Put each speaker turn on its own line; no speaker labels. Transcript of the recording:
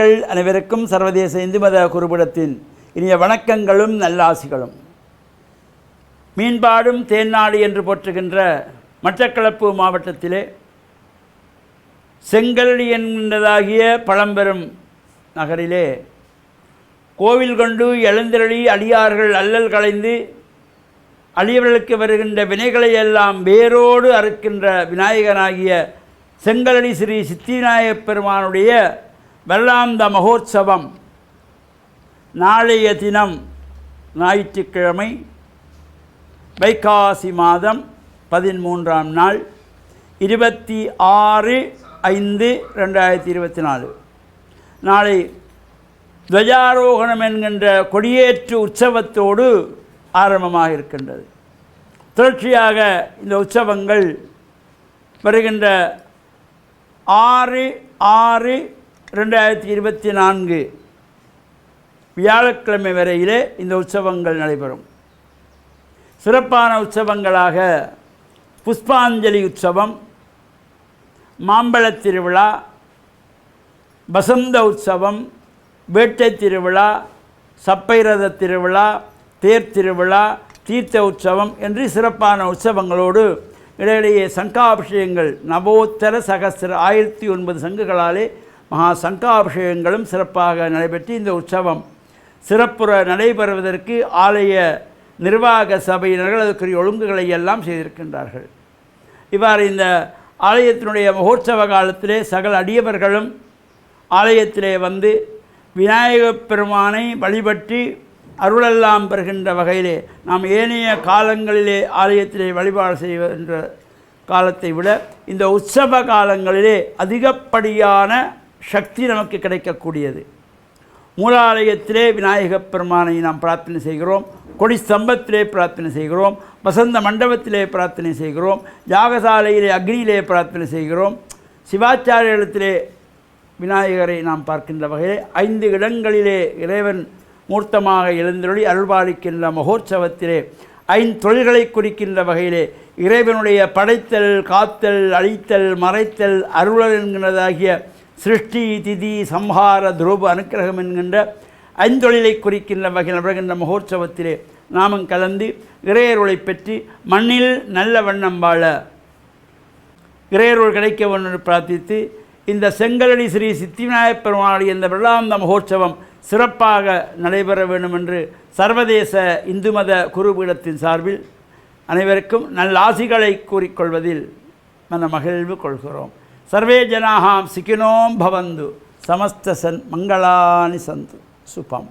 மக்கள் அனைவருக்கும் சர்வதேச இந்து மத குருபிடத்தின் இனிய வணக்கங்களும் நல்லாசிகளும். மீன்பாடும் தேன்னாடு என்று போற்றுகின்ற மட்டக்களப்பு மாவட்டத்திலே செங்கல்டி என்கின்றதாகிய பழம்பெரும் நகரிலே கோவில் கொண்டு எழுந்தருளி அடியார்கள் அல்லல் களைந்து அழியவர்களுக்கு வருகின்ற வினைகளை எல்லாம் வேரோடு அறுக்கின்ற விநாயகனாகிய செங்கலடி ஸ்ரீ சித்திநாயகப் பெருமானுடைய வெள்ளாந்த மகோத்சவம் நாளைய தினம் ஞாயிற்றுக்கிழமை வைகாசி மாதம் பதிமூன்றாம் நாள் இருபத்தி ஆறு ஐந்து ரெண்டாயிரத்தி இருபத்தி நாலு. நாளை துவஜாரோகணம் என்கின்ற கொடியேற்று உற்சவத்தோடு ஆரம்பமாக இருக்கின்றது. தொடர்ச்சியாக இந்த உற்சவங்கள் வருகின்ற ஆறு ஆறு ரெண்டாயிரத்தி இருபத்தி நான்கு வியாழக்கிழமை வரையிலே இந்த உற்சவங்கள் நடைபெறும். சிறப்பான உற்சவங்களாக புஷ்பாஞ்சலி உற்சவம் மாம்பழத் திருவிழா வசந்த உற்சவம் வேட்டை திருவிழா சப்பைரத திருவிழா தேர் திருவிழா தீர்த்த உற்சவம் என்று சிறப்பான உற்சவங்களோடு இடையிடையே சங்காபிஷேகங்கள் நவோத்தர சகசிர ஆயிரத்தி ஒன்பது சங்குகளாலே மகா சங்காபிஷேகங்களும் சிறப்பாக நடைபெற்று இந்த உற்சவம் சிறப்புற நடைபெறுவதற்கு ஆலய நிர்வாக சபையினர்கள் அதற்குரிய ஒழுங்குகளை எல்லாம் செய்திருக்கின்றார்கள். இவ்வாறு இந்த ஆலயத்தினுடைய மகோற்சவ காலத்திலே சகல அடியவர்களும் ஆலயத்திலே வந்து விநாயகப் பெருமானை வழிபட்டு அருளெல்லாம் பெறுகின்ற வகையிலே நாம் ஏனைய காலங்களிலே ஆலயத்திலே வழிபாடு செய்கின்ற காலத்தை விட இந்த உற்சவ காலங்களிலே அதிகப்படியான சக்தி நமக்கு கிடைக்கக்கூடியது. மூலாலயத்திலே விநாயகப் பெருமானை நாம் பிரார்த்தனை செய்கிறோம். கொடி ஸ்தம்பத்திலே பிரார்த்தனை செய்கிறோம். வசந்த மண்டபத்திலே பிரார்த்தனை செய்கிறோம். யாகசாலையிலே அக்னியிலே பிரார்த்தனை செய்கிறோம். சிவாச்சாரியத்திலே விநாயகரை நாம் பார்க்கின்ற வகையிலே ஐந்து இடங்களிலே இறைவன் மூர்த்தமாக எழுந்தொழி அருள்பாலிக்கின்ற மகோற்சவத்திலே ஐந்தொழில்களை குறிக்கின்ற வகையிலே இறைவனுடைய படைத்தல் காத்தல் அழித்தல் மறைத்தல் அருளல் என்கிறதாகிய சிருஷ்டி திதி சம்ஹார துருப அனுக்கிரகம் என்கின்ற ஐந்தொழிலை குறிக்கின்ற வகையில் வருகின்ற மகோற்சவத்திலே நாமும் கலந்து இறையருளை பெற்று மண்ணில் நல்ல வண்ணம் வாழ இறையருள் கிடைக்க வேண்டும் பிரார்த்தித்து இந்த செங்கலடி ஸ்ரீ சித்திவிநாயகப் பெருமாளி இந்த வெள்ளாந்த மகோற்சவம் சிறப்பாக நடைபெற வேண்டும் என்று சர்வதேச இந்து மத குருபீடத்தின் சார்பில் அனைவருக்கும் நல்ல ஆசிகளை கூறிக்கொள்வதில் மன மகிழ்வு கொள்கிறோம். సర్వే జనా సుఖినోం భవందు సమస్త సన్ మంగళాని సంతు. సుఖం